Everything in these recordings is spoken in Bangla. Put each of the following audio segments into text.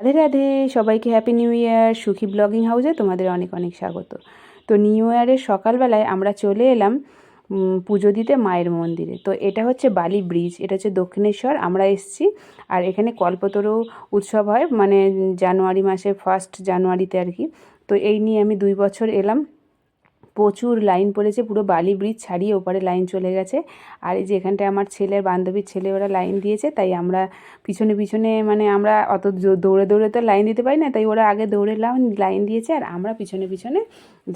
রাধে রাধে, সবাইকে হ্যাপি নিউ ইয়ার সুখী ব্লগিং হাউসে তোমাদের অনেক অনেক স্বাগত। তো নিউ ইয়ারের সকালবেলায় আমরা চলে এলাম পুজো দিতে মায়ের মন্দিরে। তো এটা হচ্ছে বালি ব্রিজ এটা হচ্ছে দক্ষিণেশ্বর, আমরা এসেছি। আর এখানে কল্পতরু উৎসব হয় মানে জানুয়ারি মাসে ফার্স্ট জানুয়ারিতে আর কি। তো এই নিয়ে আমি দুই বছর এলাম। প্রচুর লাইন পড়েছে, পুরো বালি ব্রিজ ছাড়িয়ে ওপারে লাইন চলে গেছে। আর এই যে এখানটায় আমার ছেলের বান্ধবীর ছেলে, ওরা লাইন দিয়েছে, তাই আমরা পিছনে পিছনে মানে আমরা অত দৌড়ে দৌড়ে তো লাইন দিতে পারি না, তাই ওরা আগে দৌড়ে লাইন- লাইন দিয়েছে, আর আমরা পিছনে পিছনে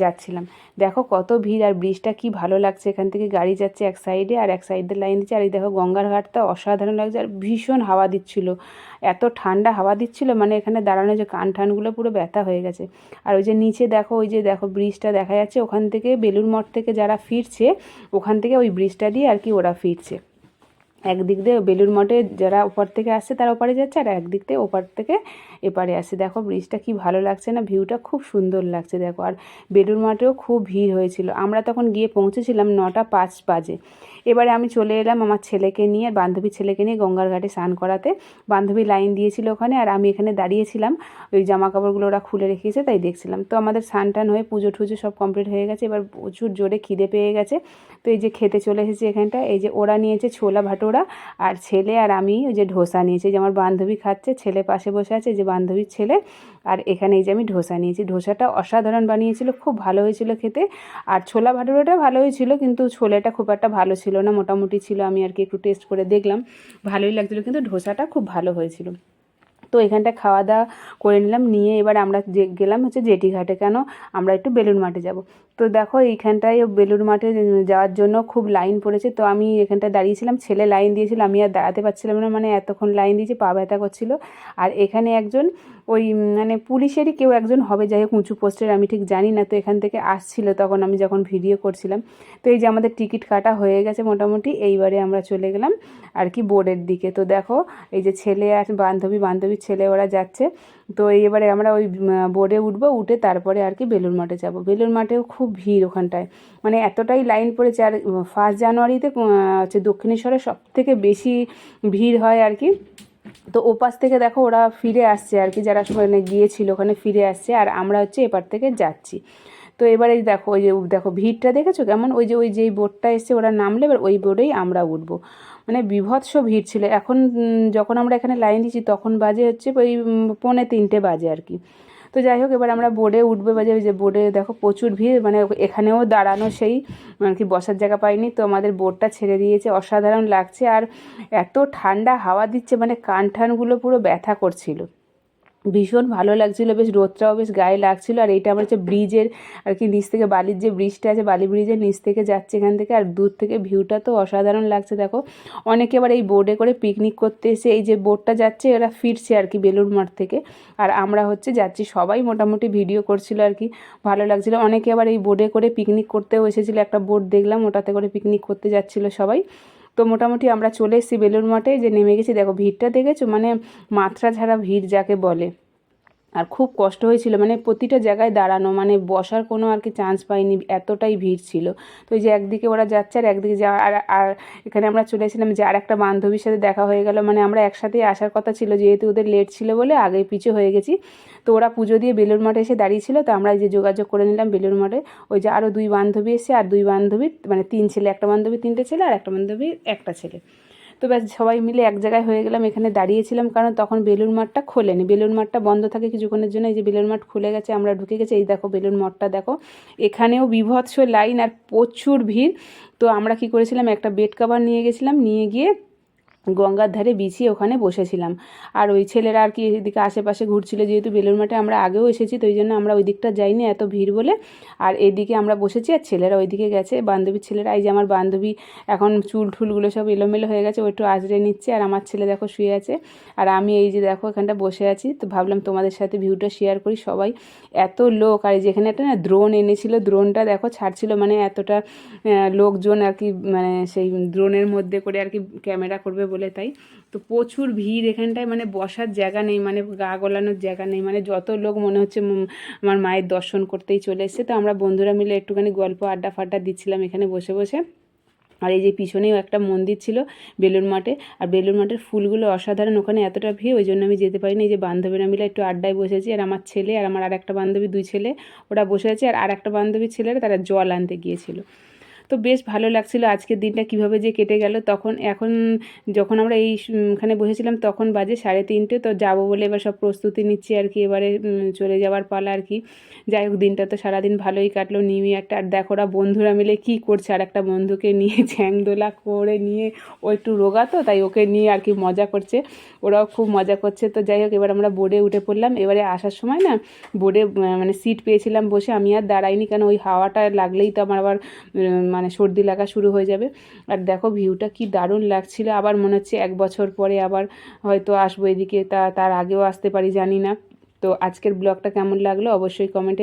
যাচ্ছিলাম। দেখো কত ভিড়, আর ব্রিজটা কি ভালো লাগছে, এখান থেকে গাড়ি যাচ্ছে এক সাইডে আর এক সাইডে লাইন দিচ্ছে, আর এই দেখো গঙ্গার ঘাটটা অসাধারণ লাগছে, আর ভীষণ হাওয়া দিচ্ছিল। এত ঠান্ডা হাওয়া দিচ্ছিল মানে এখানে দাঁড়ানো যে কান ঠানগুলো পুরো ব্যথা হয়ে গেছে। আর ওই যে নিচে দেখো, ওই যে দেখো ব্রিজটা দেখা যাচ্ছে, ওখান থেকে বেলুর মঠ থেকে যারা ফিরছে, ওখান থেকে ওই ব্রিজটা দিয়ে আর কি ওরা ফিরছে। একদিক দিয়ে বেলুর মঠে যারা ওপার থেকে আসছে তারা ওপারে যাচ্ছে আর একদিক দিয়ে ওপার থেকে এপারে আসছে। দেখো ব্রিজটা কি ভালো লাগছে না, ভিউটা খুব সুন্দর লাগছে দেখো। আর বেলুর মঠেও খুব ভিড় হয়েছিল। আমরা তখন গিয়ে পৌঁছেছিলাম নটা পাঁচ বাজে। এবারে আমি চলে এলাম আমার ছেলেকে নিয়ে আর বান্ধবীর ছেলেকে নিয়ে গঙ্গার ঘাটে স্নান করাতে। বান্ধবী লাইন দিয়েছিল ওখানে আর আমি এখানে দাঁড়িয়েছিলাম। ওই জামা কাপড়গুলো ওরা খুলে রেখেছে তাই দেখছিলাম। তো আমাদের স্নান টান হয়ে পুজো টুজো সব কমপ্লিট হয়ে গেছে। এবার প্রচুর জোরে খিদে পেয়ে গেছে। তো এই যে খেতে চলে এসেছি এখানটা এই যে ওরা নিয়েছে ছোলা ভাটোরা। আর ছেলে আর আমি ওই যে ঢোসা নিয়েছি, যে আমার বান্ধবী খাচ্ছে, ছেলে পাশে বসে আছে যে বান্ধবীর ছেলে, আর এখানে এই যে আমি ঢোসা নিয়েছি। ঢোসাটা অসাধারণ বানিয়েছিল, খুব ভালো হয়েছিল খেতে, আর ছোলা ভাটুরাটা ভালো হয়েছিল, কিন্তু ছোলাটা খুব একটা ভালো ছিল না, মোটামুটি ছিল, আমি আর কি একটু টেস্ট করে দেখলাম, ভালোই লাগছিল, কিন্তু ঢোসাটা খুব ভালো হয়েছিল। তো এখানটা খাওয়া দাওয়া করে নিলাম। নিয়ে এবার আমরা যে গেলাম হচ্ছে জেটি ঘাটে কেন? আমরা একটু বেলুন মাঠে যাব। তো দেখো এইখানটায় বেলুন মাঠে যাওয়ার জন্য খুব লাইন পড়েছে। তো আমি এখানটায় দাঁড়িয়েছিলাম। ছেলে লাইন দিয়েছিল। আমি আর দাঁড়াতে পারছিলাম না। মানে এতক্ষণ লাইন দিয়েছি, পা ব্যথা করছিল। আর এখানে একজন ওই মানে পুলিশেরই কেউ একজন হবে, যাই হোক উঁচু পোস্টের, আমি ঠিক জানি না, তো এখান থেকে আসছিল তখন আমি যখন ভিডিও করছিলাম। তো এই যে আমাদের টিকিট কাটা হয়ে গেছে মোটামুটি, এইবারে আমরা চলে গেলাম আর কি বোর্ডের দিকে। তো দেখো, এই যে ছেলে আর বান্ধবী, বান্ধবীর ছেলে ওরা যাচ্ছে। তো এবারে আমরা ওই বোর্ডে উঠবো, উঠে তারপরে আর কি বেলুর মাঠে যাব। বেলুর মাঠেও খুব ভিড় ওখানটায়। মানে এতটাই লাইন পড়েছে আর ফার্স্ট জানুয়ারিতে হচ্ছে দক্ষিণেশ্বরে সব থেকে বেশি ভিড় হয় আর কি। তো ওপাশ থেকে দেখো ওরা ফিরে আসছে আর কি, যারা মানে গিয়েছিল, ওখানে ফিরে আসছে আর আমরা হচ্ছে এপার থেকে যাচ্ছি। তো এবারে দেখো, ওই যে দেখো ভিড়টা দেখেছ? কেমন? ওই যে ওই যেই বোটটা এসছে ওরা নামলে, এবার ওই বোর্ডেই আমরা উঠবো। মানে বিভৎস ভিড় ছিল। এখন যখন আমরা এখানে লাইন দিচ্ছি, তখন বাজে হচ্ছে ওই পৌনে তিনটে বাজে আর কি। তো যাই হোক, এবার আমরা বোর্ডে উঠবে। বাজে যে বোর্ডে দেখো প্রচুর ভিড় মানে এখানেও দাঁড়ানো সেই মানে কি বসার জায়গা পাইনি। তো আমাদের বোর্ডটা ছেড়ে দিয়েছে, অসাধারণ লাগছে। আর এত ঠান্ডা হাওয়া দিচ্ছে মানে কান ঠানগুলো পুরো ব্যথা করছিল। ভীষণ ভালো লাগছিল, বেশ রোদটাও বেশ গায়ে লাগছিল, আর এইটা আমার হচ্ছে ব্রিজের আর কি নিচ থেকে বালির যে ব্রিজটা আছে, বালি ব্রিজের নিচ থেকে যাচ্ছে এখান থেকে, আর দূর থেকে ভিউটা তো অসাধারণ লাগছে, দেখো। অনেকে আবার এই বোর্ডে করে পিকনিক করতে এসে এই যে বোর্ডটা যাচ্ছে এরা ফিরছে আর কি বেলুর মাঠ থেকে। আর আমরা হচ্ছে যাচ্ছি, সবাই মোটামুটি ভিডিও করছিল আর কি, ভালো লাগছিল। অনেকে আবার এই বোর্ডে করে পিকনিক করতেও এসেছিল, একটা বোর্ড দেখলাম, ওটাতে করে পিকনিক করতে যাচ্ছিল সবাই। তো মোটামুটি আমরা চলে এসেছি বেলুর মঠে, যে নেমে গেছি। দেখো, ভিড়টা দেখেছ? মানে মাত্রা ছাড়া ভিড় যাকে বলে। আর খুব কষ্ট হয়েছিল। মানে প্রতিটা জায়গায় দাঁড়ানো মানে বসার কোনো আর কি চান্স পাইনি, এতটাই ভিড় ছিল। তো যে একদিকে ওরা যাচ্ছে আর একদিকে যা আর আর এখানে আমরা চলে এসেছিলাম যে আর একটা বান্ধবীর সাথে দেখা হয়ে গেল। মানে আমরা একসাথেই আসার কথা ছিল, যেহেতু ওদের লেট ছিল বলে আগে পিছু হয়ে গেছি। তো ওরা পুজো দিয়ে বেলুর মাঠে এসে দাঁড়িয়েছিল তো আমরা যে যোগাযোগ করে নিলাম বেলুর মাঠে। ওই যে আরও দুই বান্ধবী এসে আর দুই বান্ধবীর মানে তিন ছেলে, একটা বান্ধবী তিনটে ছেলে আর একটা বান্ধবী একটা ছেলে। তো ব্যাস সবাই মিলে এক জায়গায় হয়ে গেলাম। এখানে দাঁড়িয়েছিলাম কারণ তখন বেলুন মাঠটা খোলেনি। বেলুন মাঠটা বন্ধ থাকে কিছুক্ষণের জন্য। এই যে বেলুন মাঠ খুলে গেছে, আমরা ঢুকে গেছি। এই দেখো বেলুন মঠটা দেখো। এখানেও বিভৎস লাইন আর প্রচুর ভিড়। তো আমরা কি করেছিলাম, একটা বেড কাভার নিয়ে গেছিলাম। নিয়ে গিয়ে গঙ্গার ধারে বিছিয়ে ওখানে বসেছিলাম। আর ওই ছেলেরা আর কি এদিকে আশেপাশে ঘুরছিল, যেহেতু বেলুর মাঠে আমরা আগেও এসেছি, তো ওই জন্য আমরা ওই দিকটা যাইনি, এত ভিড় বলে। আর এদিকে আমরা বসেছি, আর ছেলেরা ওইদিকে গেছে। বান্ধবীর ছেলেরা, এই যে আমার বান্ধবী, এখন চুল ঠুলগুলো সব এলোমেলো হয়ে গেছে, ও একটু আজরে নিচ্ছে, আর আমার ছেলে দেখো শুয়ে আছে। আর আমি এই যে দেখো, এখানটা বসে আছি, তো ভাবলাম তোমাদের সাথে ভিউটা শেয়ার করি সবাই। এত লোক, আর যেখানে একটা না দ্রোন এনেছিল দ্রোনটা দেখো ছাড়ছিল মানে এতটা লোকজন আর কি মানে সেই দ্রোনের মধ্যে করে আর কি ক্যামেরা করবে বলে তাই। তো প্রচুর ভিড় এখানটায় মানে বসার জায়গা নেই মানে গা গলানোর জায়গা নেই মানে যত লোক মনে হচ্ছে আমার মায়ের দর্শন করতেই চলে এসেছে। তো আমরা বন্ধুরা মিলে একটুখানি গল্প আড্ডা ফাড্ডা দিচ্ছিলাম এখানে বসে বসে। আর এই যে পিছনেও একটা মন্দির ছিল বেলুর মাঠে, আর বেলুর মাঠের ফুলগুলো অসাধারণ, ওখানে এতটা ভিড়, ওই জন্য আমি যেতে পারিনি। এই যে বান্ধবীরা মিলে একটু আড্ডায় বসেছি, আর আমার ছেলে আর আমার আর একটা বান্ধবী, দুই ছেলে, ওরা বসে আছে, আর আর একটা বান্ধবীর ছেলেরা তারা জল আনতে গিয়েছিল। তো বেশ ভালো লাগছিল আজকের দিনটা কীভাবে যে কেটে গেল। তখন এখন যখন আমরা এই এখানে বসেছিলাম তখন বাজে সাড়ে তিনটে তো যাব বলে এবার সব প্রস্তুতি নিচ্ছি আর কি। এবারে চলে যাওয়ার পালা আর কি। যাই হোক দিনটা তো সারাদিন ভালোই কাটলো নিউ ইয়ারটা আর দেখো ওরা বন্ধুরা মিলে কি করছে? আর একটা বন্ধুকে নিয়ে চ্যাংদোলা করে নিয়ে ও একটু রোগা তো তাই ওকে নিয়ে আর কি মজা করছে। ওরাও খুব মজা করছে। তো যাই হোক এবার আমরা বোর্ডে উঠে পড়লাম। এবারে আসার সময় না বোর্ডে মানে সিট পেয়েছিলাম বসে। আমি আর দাঁড়াইনি কেন? ওই হাওয়াটা লাগলেই তো আমার আবার উম, মানে সর্দি লাগা শুরু হয়ে যাবে। আর দেখো ভিউটা কি দারুণ লাগছিল। আবার মনে হচ্ছে এক বছর পরে আবার হয়তো আসব এদিকে, তা, তার আগেও আসতে পারি জানি না। তো আজকের ব্লগটা কেমন লাগল অবশ্যই কমেন্টে